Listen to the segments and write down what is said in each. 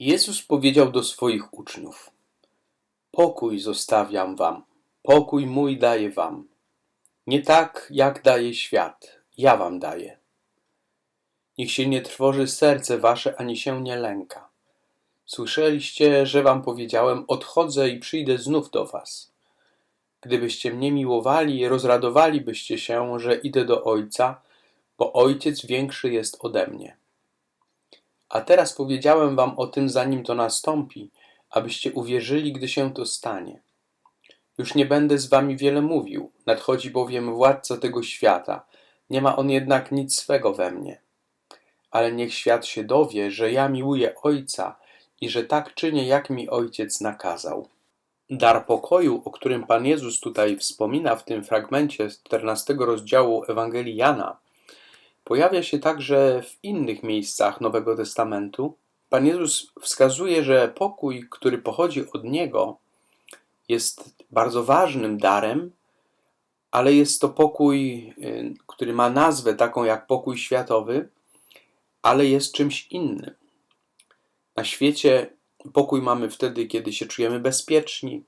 Jezus powiedział do swoich uczniów: Pokój zostawiam wam, pokój mój daję wam. Nie tak, jak daje świat, ja wam daję. Niech się nie trwoży serce wasze, ani się nie lęka. Słyszeliście, że wam powiedziałem: Odchodzę i przyjdę znów do was. Gdybyście mnie miłowali, rozradowalibyście się, że idę do Ojca, bo Ojciec większy jest ode mnie. A teraz powiedziałem wam o tym, zanim to nastąpi, abyście uwierzyli, gdy się to stanie. Już nie będę z wami wiele mówił, nadchodzi bowiem władca tego świata. Nie ma on jednak nic swego we mnie. Ale niech świat się dowie, że ja miłuję Ojca i że tak czynię, jak mi Ojciec nakazał. Dar pokoju, o którym Pan Jezus tutaj wspomina w tym fragmencie z 14 rozdziału Ewangelii Jana, pojawia się także w innych miejscach Nowego Testamentu. Pan Jezus wskazuje, że pokój, który pochodzi od Niego, jest bardzo ważnym darem, ale jest to pokój, y, który ma nazwę taką jak pokój światowy, ale jest czymś innym. Na świecie pokój mamy wtedy, kiedy się czujemy bezpieczni,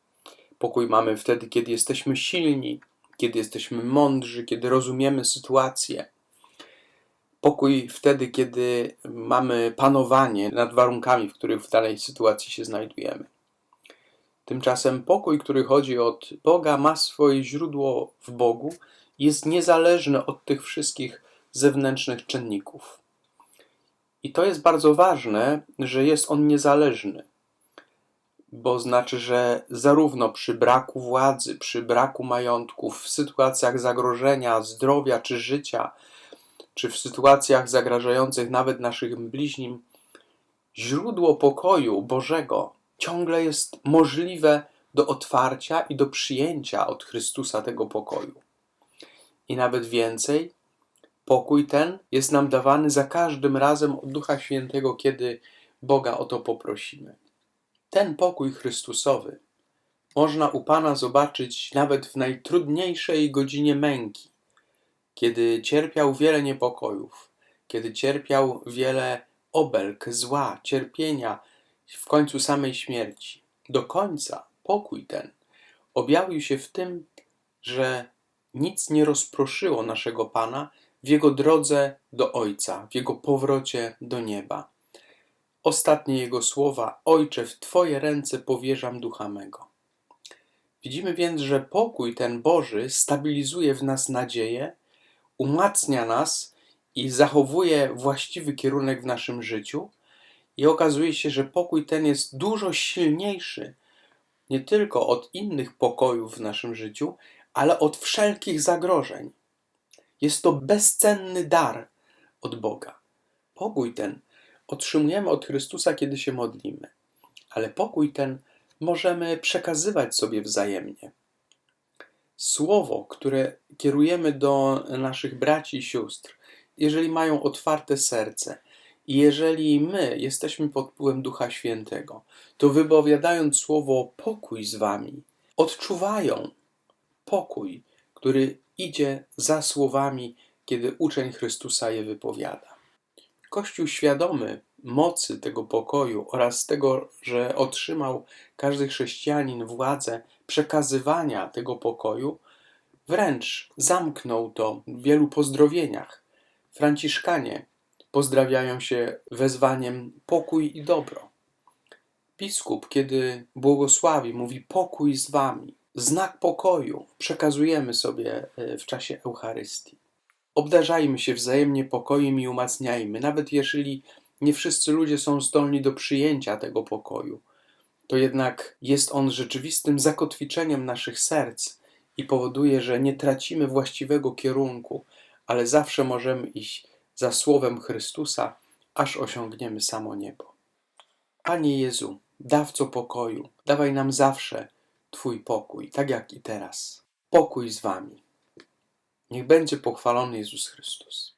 pokój mamy wtedy, kiedy jesteśmy silni, kiedy jesteśmy mądrzy, kiedy rozumiemy sytuację. Pokój wtedy, kiedy mamy panowanie nad warunkami, w których w danej sytuacji się znajdujemy. Tymczasem pokój, który chodzi od Boga, ma swoje źródło w Bogu, jest niezależny od tych wszystkich zewnętrznych czynników. I to jest bardzo ważne, że jest on niezależny, bo znaczy, że zarówno przy braku władzy, przy braku majątków, w sytuacjach zagrożenia zdrowia czy życia, czy w sytuacjach zagrażających nawet naszych bliźnim, źródło pokoju Bożego ciągle jest możliwe do otwarcia i do przyjęcia od Chrystusa tego pokoju. I nawet więcej, pokój ten jest nam dawany za każdym razem od Ducha Świętego, kiedy Boga o to poprosimy. Ten pokój Chrystusowy można u Pana zobaczyć nawet w najtrudniejszej godzinie męki, kiedy cierpiał wiele niepokojów, kiedy cierpiał wiele obelg, zła, cierpienia, w końcu samej śmierci. Do końca pokój ten objawił się w tym, że nic nie rozproszyło naszego Pana w jego drodze do Ojca, w jego powrocie do nieba. Ostatnie jego słowa: Ojcze, w Twoje ręce powierzam ducha mego. Widzimy więc, że pokój ten Boży stabilizuje w nas nadzieję, umacnia nas i zachowuje właściwy kierunek w naszym życiu. I okazuje się, że pokój ten jest dużo silniejszy nie tylko od innych pokojów w naszym życiu, ale od wszelkich zagrożeń. Jest to bezcenny dar od Boga. Pokój ten otrzymujemy od Chrystusa, kiedy się modlimy, ale pokój ten możemy przekazywać sobie wzajemnie. Słowo, które kierujemy do naszych braci i sióstr, jeżeli mają otwarte serce, i jeżeli my jesteśmy pod wpływem Ducha Świętego, to wypowiadając słowo pokój z wami, odczuwają pokój, który idzie za słowami, kiedy uczeń Chrystusa je wypowiada. Kościół świadomy mocy tego pokoju oraz tego, że otrzymał każdy chrześcijanin władzę przekazywania tego pokoju, wręcz zamknął to w wielu pozdrowieniach. Franciszkanie pozdrawiają się wezwaniem pokój i dobro. Biskup, kiedy błogosławi, mówi pokój z wami. Znak pokoju przekazujemy sobie e, w czasie Eucharystii. Obdarzajmy się wzajemnie pokojem i umacniajmy, nawet jeżeli nie wszyscy ludzie są zdolni do przyjęcia tego pokoju. To jednak jest on rzeczywistym zakotwiczeniem naszych serc i powoduje, że nie tracimy właściwego kierunku, ale zawsze możemy iść za słowem Chrystusa, aż osiągniemy samo niebo. Panie Jezu, dawco pokoju, dawaj nam zawsze Twój pokój, tak jak i teraz. Pokój z Wami. Niech będzie pochwalony Jezus Chrystus.